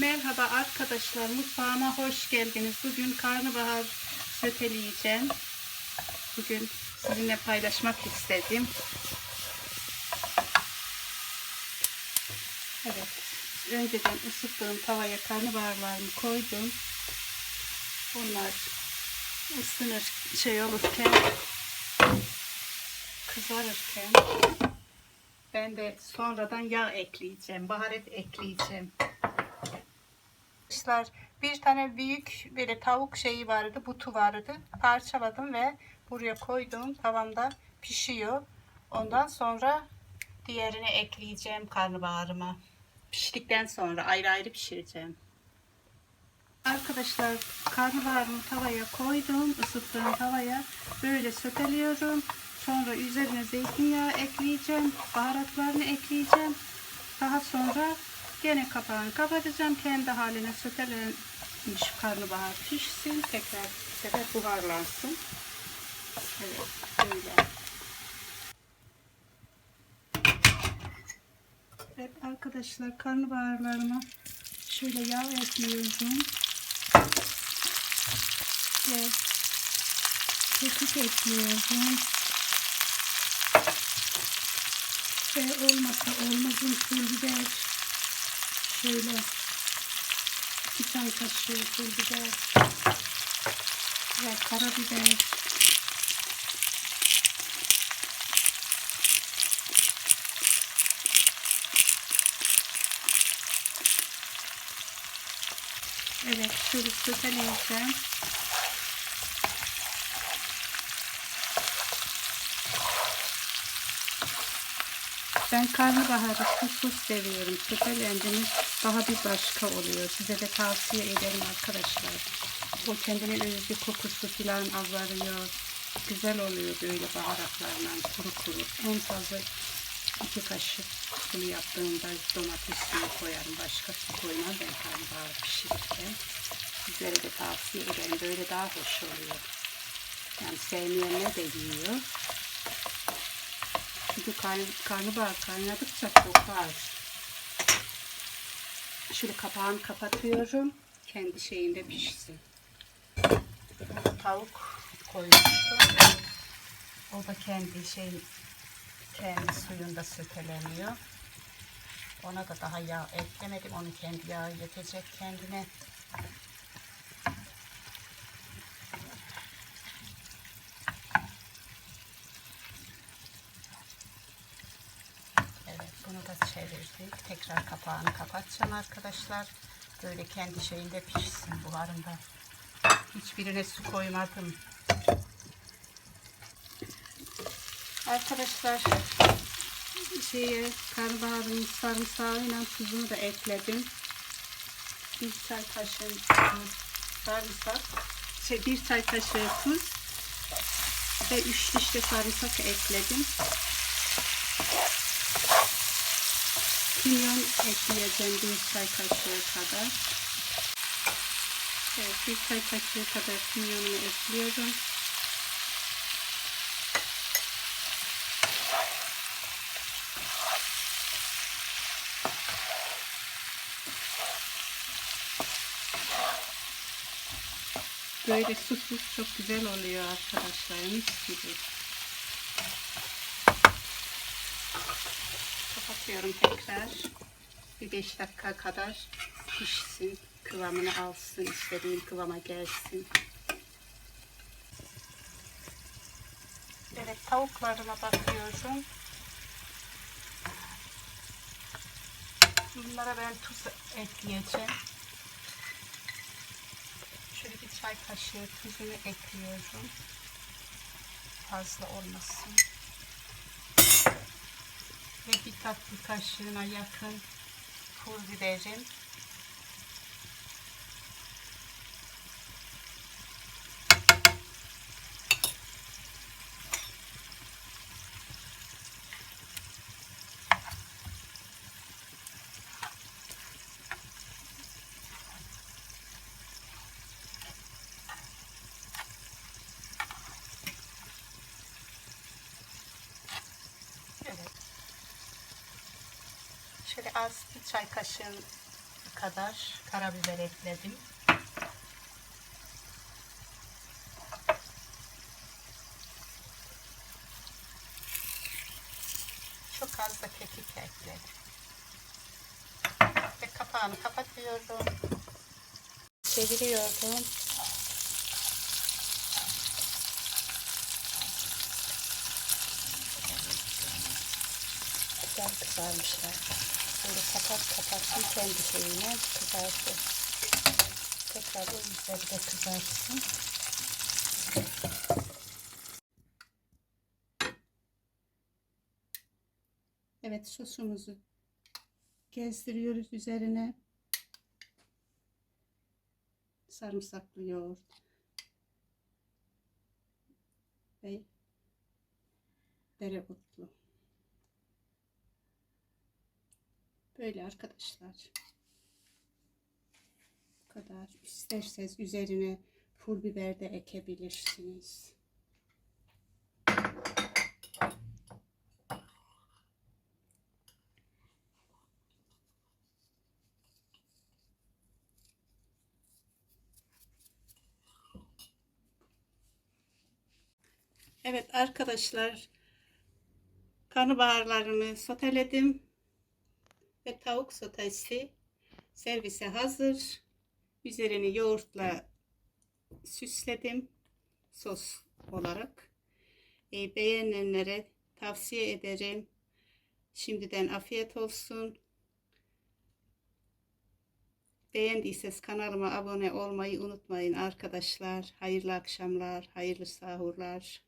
Merhaba arkadaşlar, mutfağıma hoş geldiniz. Bugün karnabahar söteleyeceğim. Bugün sizinle paylaşmak istedim. Evet, önceden ısıttığım tavaya karnabaharlarımı koydum. Onlar ısınır, şey olurken, kızarırken ben de sonradan yağ ekleyeceğim, baharat ekleyeceğim. Arkadaşlar bir tane büyük böyle tavuk şeyi vardı, butu vardı. Parçaladım ve buraya koydum. Tavamda pişiyor. Ondan sonra diğerini ekleyeceğim karnabaharıma. Piştikten sonra ayrı ayrı pişireceğim. Arkadaşlar karnabaharımı tavaya koydum. ısıttığım tavaya böyle söteliyorum. Sonra üzerine zeytinyağı ekleyeceğim. Baharatlarını ekleyeceğim. Daha sonra gene kapağını kapatacağım. Kendi haline sötelenmiş karnabahar pişsin. Tekrar bir sefer buharlansın. Evet böyle. Evet arkadaşlar karnabaharlarıma şöyle yağ ekliyorum. Ve kekik ekliyorum. Ve olmasa olmazın pul biber. Şöyle iki çay kaşığı pul biber. Ve karabiber. Evet, şöyle söteleyeceğim. Ben karnabaharı tuzsuz seviyorum. Sötelendiniz daha bir başka oluyor. Size de tavsiye ederim arkadaşlar. O kendine özgü kokusu falan azalıyor. Güzel oluyor böyle baharatlarla kuru kuru. En fazla iki kaşık bunu yaptığımda domates suyu koyarım. Başka su koymam ben karnabahar pişirirken. Sizlere de tavsiye ederim. Böyle daha hoş oluyor. Yani sevmeyenler de yiyor. Çünkü karn, karnabahar kaynadıkça kokar. Şöyle kapağını kapatıyorum. Kendi şeyinde pişsin. Tavuk koymuştum. O da kendi şey kendi suyunda söteleniyor. Ona da daha yağ eklemedim. Onun kendi yağı yetecek kendine. Evet bunu da çevirdik. Tekrar kapağını kapatacağım arkadaşlar. Böyle kendi şeyinde pişsin buharında. Hiçbirine su koymadım. Arkadaşlar şeye karnabaharın sarımsağıyla tuzunu da ekledim. Bir çay kaşığı sarımsak, şey bir çay kaşığı tuz ve üç diş de sarımsak ekledim. Kimyon ekleyeceğim bir çay kaşığı kadar. Evet, bir çay kaşığı kadar kimyonumu ekliyorum. Böyle susuz çok güzel oluyor arkadaşlar. Mis gibi. Kapatıyorum tekrar. Bir 5 dakika kadar pişsin. Kıvamını alsın. istediğim kıvama gelsin. Evet tavuklarına bakıyorum. Bunlara ben tuz ekleyeceğim. Şöyle bir çay kaşığı tuzunu ekliyorum. Fazla olmasın. Ve bir tatlı kaşığına yakın pul biberim. Şöyle az bir çay kaşığı kadar karabiber ekledim. Çok az da kekik ekledim. Ve kapağını kapatıyorum. Çeviriyorum. Güzel kızarmışlar. Böyle kapat kapatsın kendi şeyine kızarsın. Tekrar o yüzleri de kızarsın. Evet sosumuzu gezdiriyoruz üzerine. Sarımsaklı yoğurt. Ve dereotlu. Böyle arkadaşlar. Bu kadar. İsterseniz üzerine pul biber de ekebilirsiniz. Evet arkadaşlar karnabaharlarımı soteledim ve tavuk sotesi servise hazır. Üzerini yoğurtla süsledim sos olarak. E, beğenenlere tavsiye ederim. Şimdiden afiyet olsun. Beğendiyseniz kanalıma abone olmayı unutmayın arkadaşlar. Hayırlı akşamlar, hayırlı sahurlar.